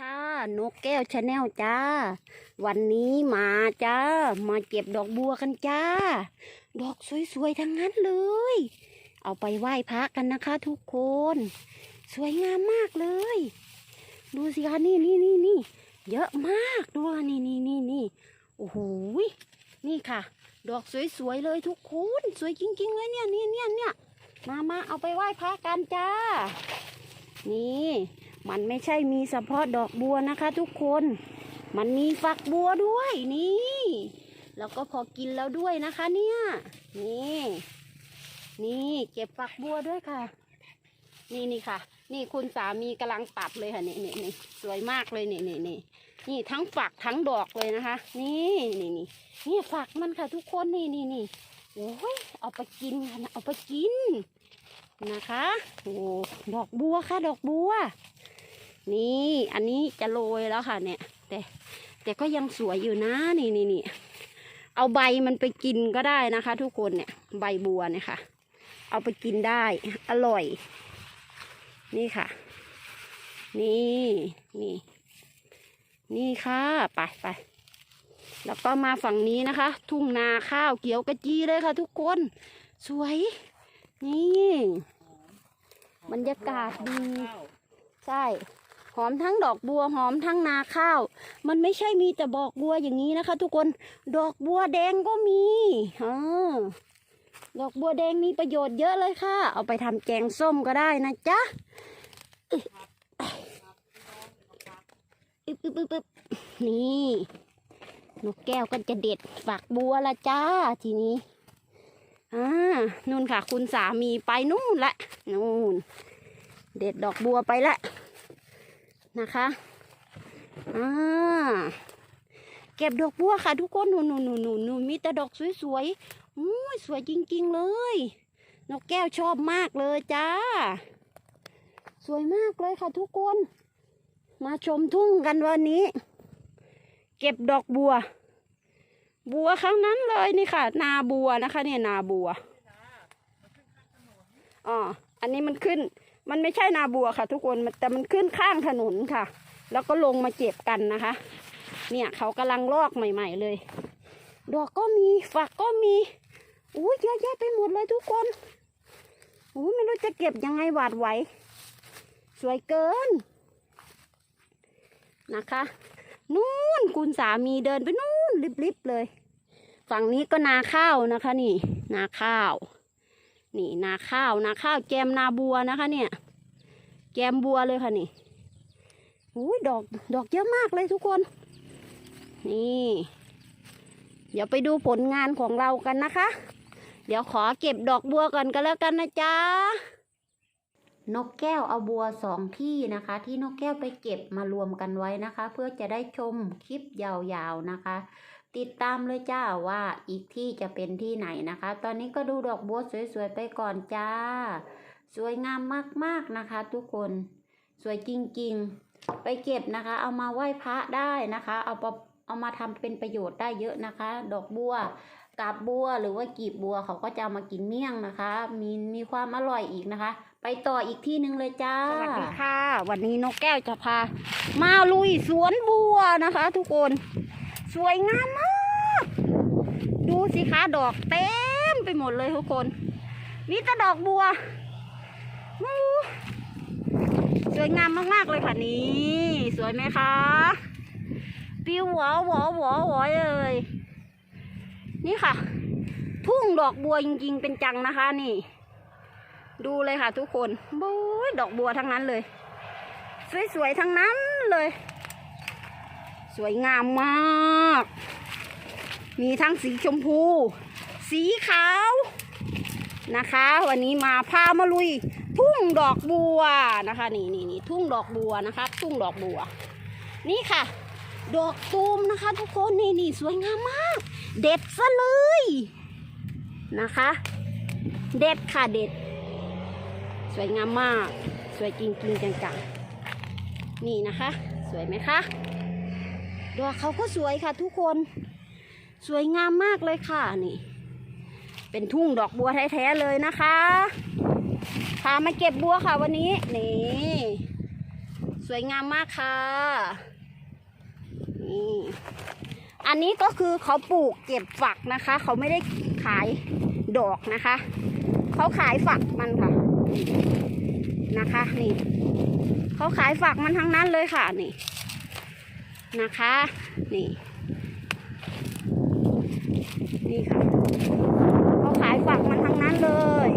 ค่ะ นกแก้วชาแนลจ้า วันนี้มาจ้า มาเก็บดอกบัวกันจ้า ดอกสวยๆทั้งนั้นเลย เอาไปไหว้พระกันนะคะทุกคน สวยงามมากเลย ดูสิคะนี่นี่นี่นี่เยอะมากดูอะนี่นี่นี่นี่โอ้โหนี่ค่ะ ดอกสวยๆเลยทุกคน สวยจริงๆเลยเนี่ยเนี่ยเนี่ยเนี่ยมามาเอาไปไหว้พระกันจ้า นี่ มันไม่ใช่มีเฉพาะดอกบัวนะคะ ทุกคน มันมีฝักบัวด้วยนี่ แล้วก็พอกินแล้วด้วยนะคะเนี่ย นี่ นี่เก็บฝักบัวด้วยค่ะ นี่นี่ค่ะ นี่คุณสามีกำลังตัดเลยค่ะนี่นี่นี่สวยมากเลยนี่นี่นี่นี่ทั้งฝักทั้งดอกเลยนะคะ นี่นี่นี่นี่ฝักมันค่ะ ทุกคนนี่นี่นี่โอ้ยเอาไปกินค่ะเอาไปกินนะคะ โอ้ ดอกบัวค่ะ ดอกบัว นี่อันนี้จะโรยแล้วค่ะ เนี่ย แต่แต่ก็ยังสวยอยู่นะนี่นี่นี่เอาใบมันไปกินก็ได้นะคะ ทุกคนเนี่ยใบบัวเนี่ยค่ะ เอาไปกินได้อร่อย นี่ค่ะ นี่นี่ นี่ค่ะไปไปแล้วก็มาฝั่งนี้นะคะ ทุ่งนาข้าวเขียวกระจีเลยค่ะ ทุกคน สวย นี่ บรรยากาศดี ใช่ หอมทั้งดอกบัวหอมทั้งนาข้าว มันไม่ใช่มีแต่ดอกบัวอย่างนี้นะคะ ทุกคนดอกบัวแดงก็มีอดอกบัวแดงมีประโยชน์เยอะเลยค่ะ เอาไปทำแกงส้มก็ได้นะจ๊ะอึ๊บอึ๊บอึ๊บอึ๊บนี่นกแก้วก็จะเด็ดฝักบัวละจ้าทีนี้อ่านู่นค่ะ คุณสามีไปนู่นละนู่น เด็ดดอกบัวไปละ นะคะอ่าเก็บดอกบัวค่ะทุกคนหนูหนูหนูหนูหนูมีแต่ดอกสวยๆอู้สวยจริงๆเลย นกแก้วชอบมากเลยจ้า สวยมากเลยค่ะทุกคน มาชมทุ่งกันวันนี้ เก็บดอกบัว บัวข้งนั้นเลยนี่ค่ะ นาบัวนะคะ เนี่ยนาบัวอ๋ออันนี้มันขึ้น มันไม่ใช่นาบัวค่ะ ทุกคนมันแต่มันขึ้นข้างถนนค่ะ แล้วก็ลงมาเก็บกันนะคะ เนี่ยเขากำลังลอกใหม่ ๆ เลย ดอกก็มีฝักก็มีอุ้ยเยอะแยะไปหมดเลยทุกคนอุ้ยไม่รู้จะเก็บยังไงหวาดไหวสวยเกินนะคะนู่นคุณสามีเดินไปนู่นริบๆเลย ฝั่งนี้ก็นาข้าวนะคะ นี่ นาข้าว นี่นาข้าว นาข้าวแกมนาบัวนะคะ เนี่ย แกมบัวเลยค่ะนี่อุ้ยดอกดอกเยอะมากเลยทุกคน นี่ เดี๋ยวไปดูผลงานของเรากันนะคะ เดี๋ยวขอเก็บดอกบัวก่อนกันแล้วกันนะจ๊ะนกแก้วเอาบัวสองที่นะคะ ที่นกแก้วไปเก็บมารวมกันไว้นะคะ เพื่อจะได้ชมคลิปยาวๆนะคะ ติดตามเลยจ้าว่าอีกที่จะเป็นที่ไหนนะคะ ตอนนี้ก็ดูดอกบัวสวยๆไปก่อนจ้า สวยงามมากๆนะคะ ทุกคนสวยจริงๆ ไปเก็บนะคะ เอามาไหว้พระได้นะคะ เอาปะเอามาทำเป็นประโยชน์ได้เยอะนะคะ ดอกบัวกาบบัวหรือว่ากีบบัวเขาก็จะเอามากินเมี่ยงนะคะ มีมีความอร่อยอีกนะคะ ไปต่ออีกที่หนึ่งเลยจ้าสวัสดีค่ะ วันนี้นกแก้วจะพา มาลุยสวนบัวนะคะ ทุกคนสวยงามมาก ดูสิคะดอกเต็มไปหมดเลยทุกคนมีแต่ดอกบัวอู้ สวยงามมากๆเลยค่ะนี่สวยไหมคะปิวหวอหวอหวอหวอเลยนี่ค่ะ ทุ่งดอกบัวจริงๆเป็นจังนะคะนี่ ดูเลยค่ะทุกคนโอ้ยดอกบัวทั้งนั้นเลย สวยๆทั้งนั้นเลย สวยงามมาก มีทั้งสีชมพู สีขาว นะคะ วันนี้มาพามาลุย ทุ่งดอกบัวนะคะ นี่นี่นี่ทุ่งดอกบัวนะคะ ทุ่งดอกบัว นี่ค่ะ ดอกตูมนะคะ ทุกคนนี่นี่สวยงามมาก เด็ดซะเลยนะคะ เด็ดค่ะเด็ด สวยงามมาก สวยจริงจริงจังๆนี่นะคะ สวยไหมคะดอกเขาก็สวยค่ะ ทุกคน สวยงามมากเลยค่ะนี่ เป็นทุ่งดอกบัวแท้ๆเลยนะคะพามาเก็บบัวค่ะวันนี้นี่สวยงามมากค่ะนี่อันนี้ก็คือเขาปลูกเก็บฝักนะคะ เขาไม่ได้ขายดอกนะคะ เขาขายฝักมันค่ะนะคะนี่เขาขายฝักมันทั้งนั้นเลยค่ะนี่นะคะ นี่ นี่ค่ะ เขาขายฝักมันทั้งนั้นเลย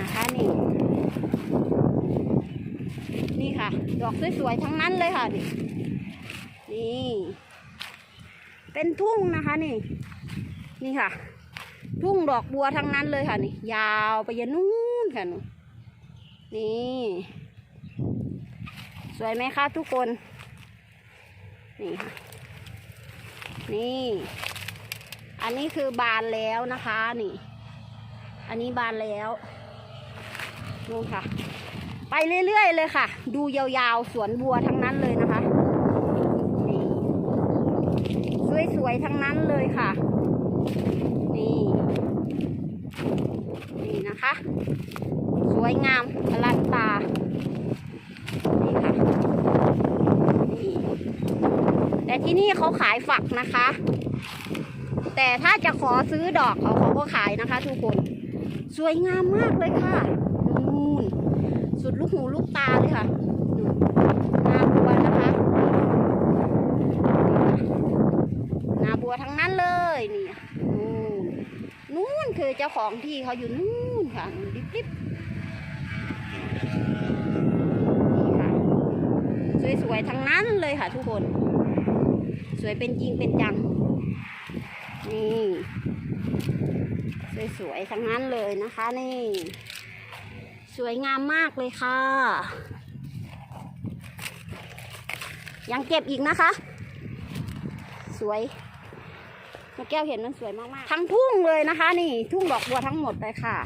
นะคะนี่ นี่ค่ะ ด อกสวยๆทั้งนั้นเลยค่ะนี่นี่เป็นทุ่งนะคะนี่ นี่ค่ะ ทุ่งดอกบัวทั้งนั้นเลยค่ะนี่ ยาวไปยันนู้นค่ะนู่นนี่ สวยไหมคะทุกคน นี่ค่ะ นี่ อันนี้คือบานแล้วนะคะ นี่ อันนี้บานแล้วนู่นค่ะ ไปเรื่อยๆเลยค่ะ ดูยาวๆ สวนบัวทั้งนั้นเลยนะคะนี่สวยๆทั้งนั้นเลยค่ะ นี่นี่นะคะ สวยงามอลังตานี่ค่ะนี่แต่ที่นี่เขาขายฝักนะคะ แต่ถ้าจะขอซื้อดอกเขาเขาก็ขายนะคะ ทุกคน สวยงามมากเลยค่ะ ลูกหูลูกตาเลยค่ะนู่นนาบัวนะคะ นาบัวทั้งนั้นเลยนี่นู่นคือเจ้าของที่เขาอยู่นู่นค่ะนู่นริบสวยๆทั้งนั้นเลยค่ะทุกคน สวยเป็นจริงเป็นจัง นี่ สวยๆทั้งนั้นเลยนะคะนี่ สวยงามมากเลยค่ะ ยังเก็บอีกนะคะ สวยแม่แก้วเห็นมันสวยมากๆ ทั้งทุ่งเลยนะคะ นี่ทุ่งดอกบัวทั้งหมดเลยค่ะ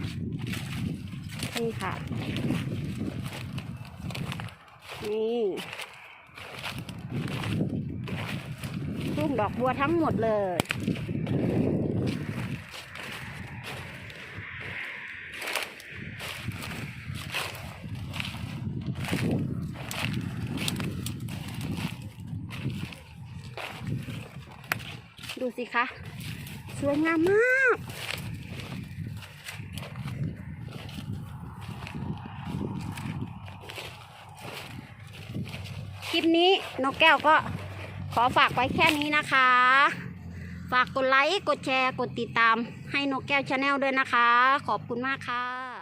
นี่ค่ะ นี่ทุ่งดอกบัวทั้งหมดเลย ดู สิคะ สวยงามมาก คลิปนี้นกแก้วก็ขอฝากไว้แค่นี้นะคะ ฝากกดไลค์ กดแชร์ กดติดตามให้นกแก้วชาแนลด้วยนะคะ ขอบคุณมากค่ะ